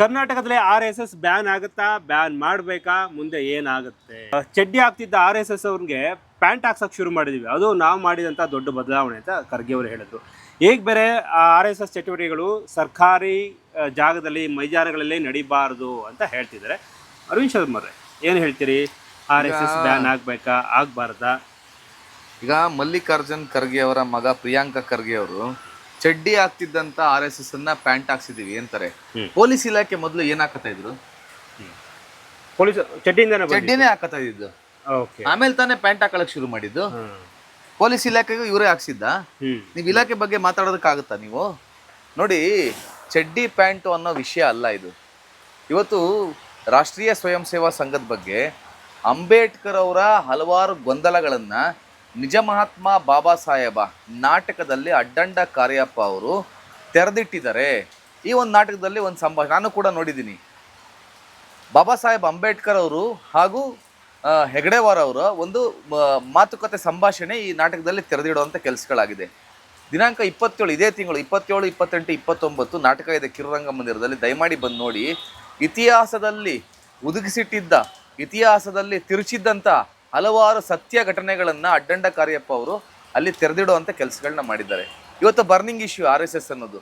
ಕರ್ನಾಟಕದಲ್ಲಿ R S S ban ಆಗುತ್ತಾ? Ban ಮಾಡಬೇಕಾ? ಮುಂದೆ ಏನಾಗುತ್ತೆ? ಚಡ್ಡಿ ಆಗ್ತಿದ್ದ ಆರ್ ಎಸ್ ಎಸ್ ಅವ್ರಿಗೆ ಪ್ಯಾಂಟ್ ಹಾಕ್ಸಕ್ ಶುರು ಮಾಡಿದ್ವಿ. ಅದು ನಾವು ಮಾಡಿದಂಥ ದೊಡ್ಡ ಬದಲಾವಣೆ ಅಂತ ಖರ್ಗೆ ಅವರು ಹೇಳಿದ್ರು. ಈಗ ಬೇರೆ ಆರ್ ಎಸ್ ಎಸ್ ಚಟುವಟಿಕೆಗಳು ಸರ್ಕಾರಿ ಜಾಗದಲ್ಲಿ ಮೈದಾನಗಳಲ್ಲಿ ನಡಿಬಾರದು ಅಂತ ಹೇಳ್ತಿದ್ದಾರೆ. ಅರವಿಂದ್ ಶರ್ಮರೇ ಏನು ಹೇಳ್ತೀರಿ? ಆರ್ ಎಸ್ ಎಸ್ ಬ್ಯಾನ್ ಆಗ್ಬೇಕಾ? ಆಗ್ಬಾರ್ದಾ? ಈಗ ಮಲ್ಲಿಕಾರ್ಜುನ್ ಖರ್ಗೆ ಅವರ ಮಗ ಪ್ರಿಯಾಂಕ ಖರ್ಗೆ ಅವರು ಚಡ್ಡಿ ಆಗ್ತಿದ್ದಂತ ಆರ್ ಎಸ್ ಎಸ್ ಅನ್ನ ಪ್ಯಾಂಟ್ ಹಾಕ್ಸಿದೀವಿ ಅಂತಾರೆ ಪೊಲೀಸ್ ಇಲಾಖೆ ಮೊದಲು ಏನ್ ಹಾಕತಾ ಇದ್ರು? ಪೊಲೀಸ್ ಚಡ್ಡಿನೇ ಹಾಕತಾ ಇದ್ದು ಆಮೇಲೆ ತಾನೇ ಪ್ಯಾಂಟ್ ಹಾಕೊಳಕ್ ಶುರು ಮಾಡಿದ್ದು. ಪೊಲೀಸ್ ಇಲಾಖೆಗೂ ಇವರೇ ಹಾಕ್ಸಿದ್ದ. ನೀವು ಇಲಾಖೆ ಬಗ್ಗೆ ಮಾತಾಡೋದಕ್ಕಾಗುತ್ತಾ ನೀವು? ನೋಡಿ ಚಡ್ಡಿ ಪ್ಯಾಂಟು ಅನ್ನೋ ವಿಷಯ ಅಲ್ಲ ಇದು. ಇವತ್ತು ರಾಷ್ಟ್ರೀಯ ಸ್ವಯಂ ಸೇವಾ ಸಂಘದ ಬಗ್ಗೆ ಅಂಬೇಡ್ಕರ್ ಅವರ ಹಲವಾರು ಗೊಂದಲಗಳನ್ನ ನಿಜ ಮಹಾತ್ಮ ಬಾಬಾ ಸಾಹೇಬ ನಾಟಕದಲ್ಲಿ ಅಡ್ಡಂಡ ಕಾರ್ಯಪ್ಪ ಅವರು ತೆರೆದಿಟ್ಟಿದ್ದಾರೆ. ಈ ಒಂದು ನಾಟಕದಲ್ಲಿ ಒಂದು ಸಂಭಾಷಣೆ ನಾನು ಕೂಡ ನೋಡಿದ್ದೀನಿ. ಬಾಬಾ ಸಾಹೇಬ್ ಅಂಬೇಡ್ಕರ್ ಅವರು ಹಾಗೂ ಹೆಗಡೆವಾರ ಅವರ ಒಂದು ಮಾತುಕತೆ ಸಂಭಾಷಣೆ ಈ ನಾಟಕದಲ್ಲಿ ತೆರೆದಿಡುವಂಥ ಕೆಲಸಗಳಾಗಿದೆ. ದಿನಾಂಕ ಇಪ್ಪತ್ತೇಳು, ಇದೇ ತಿಂಗಳು ಇಪ್ಪತ್ತೇಳು, ಇಪ್ಪತ್ತೆಂಟು, ಇಪ್ಪತ್ತೊಂಬತ್ತು ನಾಟಕ ಇದೆ ಕಿರುರಂಗ ಮಂದಿರದಲ್ಲಿ. ದಯಮಾಡಿ ಬಂದು ನೋಡಿ, ಇತಿಹಾಸದಲ್ಲಿ ಒದಗಿಸಿಟ್ಟಿದ್ದ ಇತಿಹಾಸದಲ್ಲಿ ತಿರುಚಿದ್ದಂಥ ಹಲವಾರು ಸತ್ಯ ಘಟನೆಗಳನ್ನು ಅಡ್ಡಂಡ ಕಾರ್ಯಪ್ಪ ಅವರು ಅಲ್ಲಿ ತೆರೆದಿಡುವಂಥ ಕೆಲಸಗಳನ್ನ ಮಾಡಿದ್ದಾರೆ. ಇವತ್ತು burning issue R S S ಅನ್ನೋದು.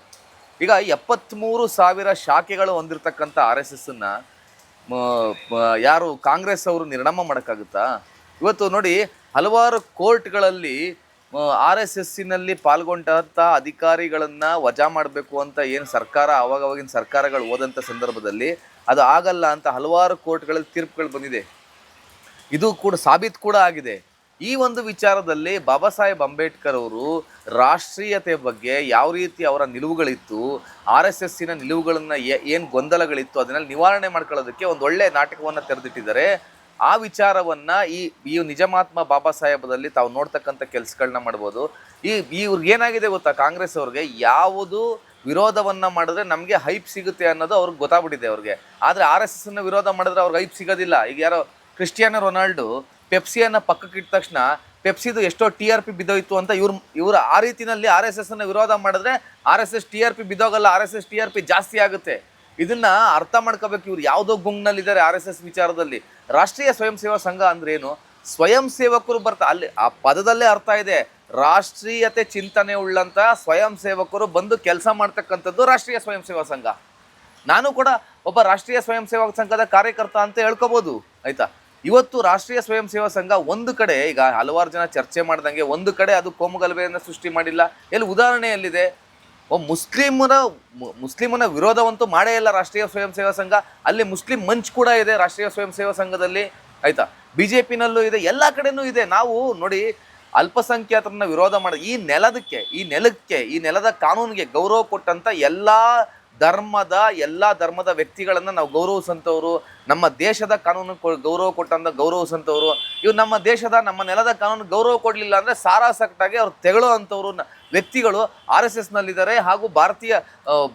ಈಗ ಎಪ್ಪತ್ತ್ಮೂರು ಸಾವಿರ ಶಾಖೆಗಳು ಹೊಂದಿರತಕ್ಕಂಥ ಆರ್ ಎಸ್ ಎಸ್ಸನ್ನು ಯಾರು ಕಾಂಗ್ರೆಸ್ ಅವರು ನಿರ್ಣಾಮ ಮಾಡೋಕ್ಕಾಗುತ್ತಾ? ಇವತ್ತು ನೋಡಿ ಹಲವಾರು ಕೋರ್ಟ್ಗಳಲ್ಲಿ ಆರ್ ಎಸ್ ಎಸ್ಸಿನಲ್ಲಿ ಪಾಲ್ಗೊಂಡಂಥ ಅಧಿಕಾರಿಗಳನ್ನು ವಜಾ ಮಾಡಬೇಕು ಅಂತ ಏನು ಸರ್ಕಾರ ಅವಾಗ ಅವಾಗಿನ ಸರ್ಕಾರಗಳು ಹೋದಂಥ ಸಂದರ್ಭದಲ್ಲಿ ಅದು ಆಗಲ್ಲ ಅಂತ ಹಲವಾರು ಕೋರ್ಟ್ಗಳಲ್ಲಿ ತೀರ್ಪುಗಳು ಬಂದಿದೆ. ಇದು ಕೂಡ ಸಾಬೀತು ಕೂಡ ಆಗಿದೆ. ಈ ಒಂದು ವಿಚಾರದಲ್ಲಿ ಬಾಬಾ ಸಾಹೇಬ್ ಅಂಬೇಡ್ಕರ್ ಅವರು ರಾಷ್ಟ್ರೀಯತೆ ಬಗ್ಗೆ ಯಾವ ರೀತಿ ಅವರ ನಿಲುವುಗಳಿತ್ತು, ಆರ್ ಎಸ್ ಎಸ್ಸಿನ ನಿಲುವುಗಳನ್ನ ಏನು ಗೊಂದಲಗಳಿತ್ತು, ಅದನ್ನೆಲ್ಲ ನಿವಾರಣೆ ಮಾಡ್ಕೊಳ್ಳೋದಕ್ಕೆ ಒಂದು ಒಳ್ಳೆ ನಾಟಕವನ್ನು ತೆರೆದಿಟ್ಟಿದ್ದಾರೆ. ಆ ವಿಚಾರವನ್ನ ಈ ಈ ನಿಜಮಾತ್ಮ ಬಾಬಾ ಸಾಹೇಬದಲ್ಲಿ ತಾವು ನೋಡ್ತಕ್ಕಂಥ ಕೆಲಸಗಳನ್ನ ಮಾಡ್ಬೋದು. ಈ ಇವ್ರಿಗೆ ಏನಾಗಿದೆ ಗೊತ್ತಾ? ಕಾಂಗ್ರೆಸ್ ಅವ್ರಿಗೆ ಯಾವುದು ವಿರೋಧವನ್ನ ಮಾಡಿದ್ರೆ ನಮಗೆ ಹೈಪ್ ಸಿಗುತ್ತೆ ಅನ್ನೋದು ಅವ್ರಿಗೆ ಗೊತ್ತಾಗ್ಬಿಟ್ಟಿದೆ ಅವ್ರಿಗೆ. ಆದ್ರೆ ಆರ್ ಎಸ್ ಎಸ್ ಅನ್ನ ವಿರೋಧ ಮಾಡಿದ್ರೆ ಅವ್ರಿಗೆ ಹೈಪ್ ಸಿಗೋದಿಲ್ಲ. ಈಗ ಯಾರೋ ಕ್ರಿಸ್ಟಿಯಾನೋ ರೊನಾಲ್ಡೋ ಪೆಪ್ಸಿಯನ್ನು ಪಕ್ಕಕ್ಕಿಟ್ಟ ತಕ್ಷಣ ಪೆಪ್ಸಿದು ಎಷ್ಟೋ ಟಿ ಆರ್ ಪಿ ಬಿದ್ದೋಯ್ತು ಅಂತ ಇವ್ರು ಇವರು ಆ ರೀತಿಯಲ್ಲಿ ಆರ್ ಎಸ್ ಎಸ್ನ ವಿರೋಧ ಮಾಡಿದ್ರೆ R S S T R P ಬಿದ್ದೋಗಲ್ಲ, R S S T R P ಜಾಸ್ತಿ ಆಗುತ್ತೆ. ಇದನ್ನು ಅರ್ಥ ಮಾಡ್ಕೋಬೇಕು ಇವ್ರು ಯಾವುದೋ ಗುಂಗ್ನಲ್ಲಿದ್ದಾರೆ ಆರ್ ಎಸ್ ಎಸ್ ವಿಚಾರದಲ್ಲಿ. ರಾಷ್ಟ್ರೀಯ ಸ್ವಯಂ ಸೇವಾ ಸಂಘ ಅಂದ್ರೆ ಏನು? ಸ್ವಯಂ ಸೇವಕರು ಬರ್ತಾ ಅಲ್ಲಿ ಆ ಪದದಲ್ಲೇ ಅರ್ಥ ಇದೆ. ರಾಷ್ಟ್ರೀಯತೆ ಚಿಂತನೆ ಉಳ್ಳಂತ ಸ್ವಯಂ ಸೇವಕರು ಬಂದು ಕೆಲಸ ಮಾಡ್ತಕ್ಕಂಥದ್ದು ರಾಷ್ಟ್ರೀಯ ಸ್ವಯಂ ಸೇವಾ ಸಂಘ. ನಾನು ಕೂಡ ಒಬ್ಬ ರಾಷ್ಟ್ರೀಯ ಸ್ವಯಂ ಸೇವಕ ಸಂಘದ ಕಾರ್ಯಕರ್ತ ಅಂತ ಹೇಳ್ಕೋಬಹುದು ಆಯ್ತಾ? ಇವತ್ತು ರಾಷ್ಟ್ರೀಯ ಸ್ವಯಂ ಸೇವಾ ಸಂಘ ಒಂದು ಕಡೆ ಈಗ ಹಲವಾರು ಜನ ಚರ್ಚೆ ಮಾಡ್ದಂಗೆ ಒಂದು ಕಡೆ ಅದು ಕೋಮುಗಲಭೆಯನ್ನು ಸೃಷ್ಟಿ ಮಾಡಿಲ್ಲ. ಎಲ್ಲಿ ಉದಾಹರಣೆ ಎಲ್ಲಿದೆ? ಮುಸ್ಲಿಮರ ಮುಸ್ಲಿಮನ ವಿರೋಧವಂತೂ ಮಾಡೇ ಇಲ್ಲ ರಾಷ್ಟ್ರೀಯ ಸ್ವಯಂ ಸೇವಾ ಸಂಘ. ಅಲ್ಲಿ ಮುಸ್ಲಿಂ ಮಂಚ್ ಕೂಡ ಇದೆ ರಾಷ್ಟ್ರೀಯ ಸ್ವಯಂ ಸೇವಾ ಸಂಘದಲ್ಲಿ. ಆಯ್ತಾ? ಬಿಜೆಪಿನಲ್ಲೂ ಇದೆ, ಎಲ್ಲ ಕಡೆನೂ ಇದೆ. ನಾವು ನೋಡಿ ಅಲ್ಪಸಂಖ್ಯಾತರನ್ನ ವಿರೋಧ ಮಾಡಿ, ಈ ನೆಲದಕ್ಕೆ, ಈ ನೆಲಕ್ಕೆ, ಈ ನೆಲದ ಕಾನೂನಿಗೆ ಗೌರವ ಕೊಟ್ಟಂತ ಎಲ್ಲಾ ಧರ್ಮದ ಎಲ್ಲ ಧರ್ಮದ ವ್ಯಕ್ತಿಗಳನ್ನು ನಾವು ಗೌರವಿಸಂತವ್ರು ನಮ್ಮ ದೇಶದ ಕಾನೂನು ಗೌರವ ಕೊಟ್ಟಂತ ಗೌರವಿಸಂತವ್ರು ಇವು ನಮ್ಮ ದೇಶದ, ನಮ್ಮ ನೆಲದ ಕಾನೂನು ಗೌರವ ಕೊಡಲಿಲ್ಲ ಅಂದ್ರೆ ಸಾರಾಸಕ್ಟಾಗಿ ಅವ್ರು ತೆಗಳೋ ವ್ಯಕ್ತಿಗಳು ಆರ್ ಎಸ್ ಎಸ್ ನಲ್ಲಿದ್ದಾರೆ ಹಾಗೂ ಭಾರತೀಯ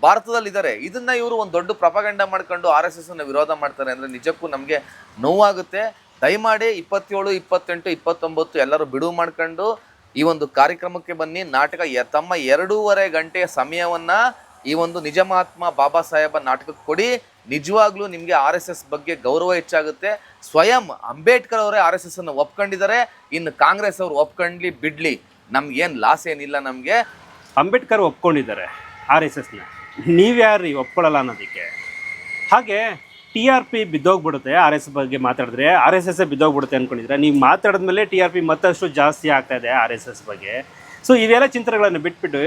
ಭಾರತದಲ್ಲಿದ್ದಾರೆ. ಇದನ್ನ ಇವರು ಒಂದು ದೊಡ್ಡ ಪ್ರಪಗಂಡ ಮಾಡ್ಕೊಂಡು ಆರ್ ಎಸ್ ಎಸ್ನ ವಿರೋಧ ಮಾಡ್ತಾರೆ ಅಂದ್ರೆ ನಿಜಕ್ಕೂ ನಮಗೆ ನೋವಾಗುತ್ತೆ. ದಯಮಾಡಿ ಇಪ್ಪತ್ತೇಳು, ಇಪ್ಪತ್ತೆಂಟು, ಇಪ್ಪತ್ತೊಂಬತ್ತು ಎಲ್ಲರೂ ಬಿಡುವು ಮಾಡ್ಕೊಂಡು ಈ ಒಂದು ಕಾರ್ಯಕ್ರಮಕ್ಕೆ ಬನ್ನಿ. ನಾಟಕ ತಮ್ಮ ಎರಡೂವರೆ ಗಂಟೆಯ ಸಮಯವನ್ನ ಈ ಒಂದು ನಿಜಮಾತ್ಮ ಬಾಬಾ ಸಾಹೇಬ ನಾಟಕಕ್ಕೆ ಕೊಡಿ. ನಿಜವಾಗ್ಲೂ ನಿಮಗೆ ಆರ್ ಎಸ್ ಎಸ್ ಬಗ್ಗೆ ಗೌರವ ಹೆಚ್ಚಾಗುತ್ತೆ. ಸ್ವಯಂ ಅಂಬೇಡ್ಕರ್ ಅವರೇ ಆರ್ ಎಸ್ ಎಸ್ ಅನ್ನು ಒಪ್ಕೊಂಡಿದ್ದಾರೆ. ಇನ್ನು ಕಾಂಗ್ರೆಸ್ ಅವರು ಒಪ್ಕೊಂಡ್ಲಿ, ಬಿಡ್ಲಿ. ನಮ್ಗೇನು ಲಾಸ್ ಏನಿಲ್ಲ ನಮಗೆ. ಅಂಬೇಡ್ಕರ್ ಒಪ್ಕೊಂಡಿದ್ದಾರೆ ಆರ್ ಎಸ್ ಎಸ್ನ. ನೀವ್ಯಾರು ಒಪ್ಕೊಳ್ಳಲ್ಲ ಅನ್ನೋದಕ್ಕೆ? ಹಾಗೆ ಟಿ ಆರ್ ಪಿ ಬಿದ್ದೋಗ್ಬಿಡುತ್ತೆ ಆರ್ ಎಸ್ ಬಗ್ಗೆ ಮಾತಾಡಿದ್ರೆ. ಆರ್ ಎಸ್ ಎಸ್ ಬಿದ್ದೋಗ್ಬಿಡುತ್ತೆ ಅಂದ್ಕೊಂಡಿದ್ರೆ ನೀವು ಮಾತಾಡಿದ್ಮೇಲೆ ಟಿ ಆರ್ ಪಿ ಮತ್ತಷ್ಟು ಜಾಸ್ತಿ ಆಗ್ತಾ ಇದೆ ಆರ್ ಎಸ್ ಎಸ್ ಬಗ್ಗೆ. ಸೊ ಇವೆಲ್ಲ ಚಿಂತನೆಗಳನ್ನು ಬಿಟ್ಬಿಟ್ಟು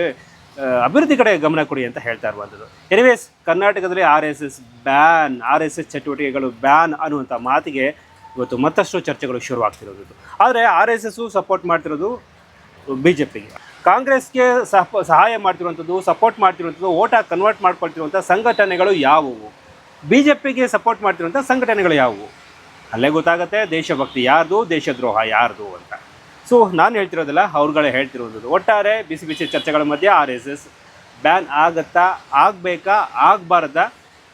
ಅಭಿವೃದ್ಧಿ ಕಡೆ ಗಮನ ಕೊಡಿ ಅಂತ ಹೇಳ್ತಾ ಇರುವಂಥದ್ದು. ಎನಿವೇಸ್ ಕರ್ನಾಟಕದಲ್ಲಿ R S S ban R S S ಚಟುವಟಿಕೆಗಳು ಬ್ಯಾನ್ ಅನ್ನುವಂಥ ಮಾತಿಗೆ ಇವತ್ತು ಮತ್ತಷ್ಟು ಚರ್ಚೆಗಳು ಶುರುವಾಗ್ತಿರೋದು ಆದರೆ ಆರ್ ಎಸ್ ಎಸ್ಸು ಸಪೋರ್ಟ್ ಮಾಡ್ತಿರೋದು ಬಿ ಜೆ ಪಿಗೆ ಕಾಂಗ್ರೆಸ್ಗೆ ಸಹ ಸಹಾಯ ಮಾಡ್ತಿರುವಂಥದ್ದು ಸಪೋರ್ಟ್ ಮಾಡ್ತಿರುವಂಥದ್ದು ಓಟಾಗಿ ಕನ್ವರ್ಟ್ ಮಾಡ್ಕೊಳ್ತಿರುವಂಥ ಸಂಘಟನೆಗಳು ಯಾವುವು? ಬಿ ಜೆ ಪಿಗೆ ಸಪೋರ್ಟ್ ಮಾಡ್ತಿರುವಂಥ ಸಂಘಟನೆಗಳು ಯಾವುವು? ಅಲ್ಲೇ ಗೊತ್ತಾಗುತ್ತೆ, ದೇಶಭಕ್ತಿ ಯಾರ್ದು, ದೇಶದ್ರೋಹ ಯಾರ್ದು ಅಂತ. ಸೊ ನಾನು ಹೇಳ್ತಿರೋದಿಲ್ಲ ಅವ್ರುಗಳೇ ಹೇಳ್ತಿರೋದು. ಒಟ್ಟಾರೆ ಬಿಸಿ ಬಿಸಿ ಚರ್ಚೆಗಳ ಮಧ್ಯೆ ಆರ್ ಎಸ್ ಎಸ್ ಬ್ಯಾನ್ ಆಗತ್ತಾ, ಆಗಬೇಕಾ, ಆಗಬಾರ್ದಾ?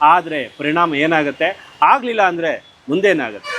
ಆದರೆ ಪರಿಣಾಮ ಏನಾಗುತ್ತೆ? ಆಗಲಿಲ್ಲ ಅಂದರೆ ಮುಂದೇನಾಗುತ್ತೆ?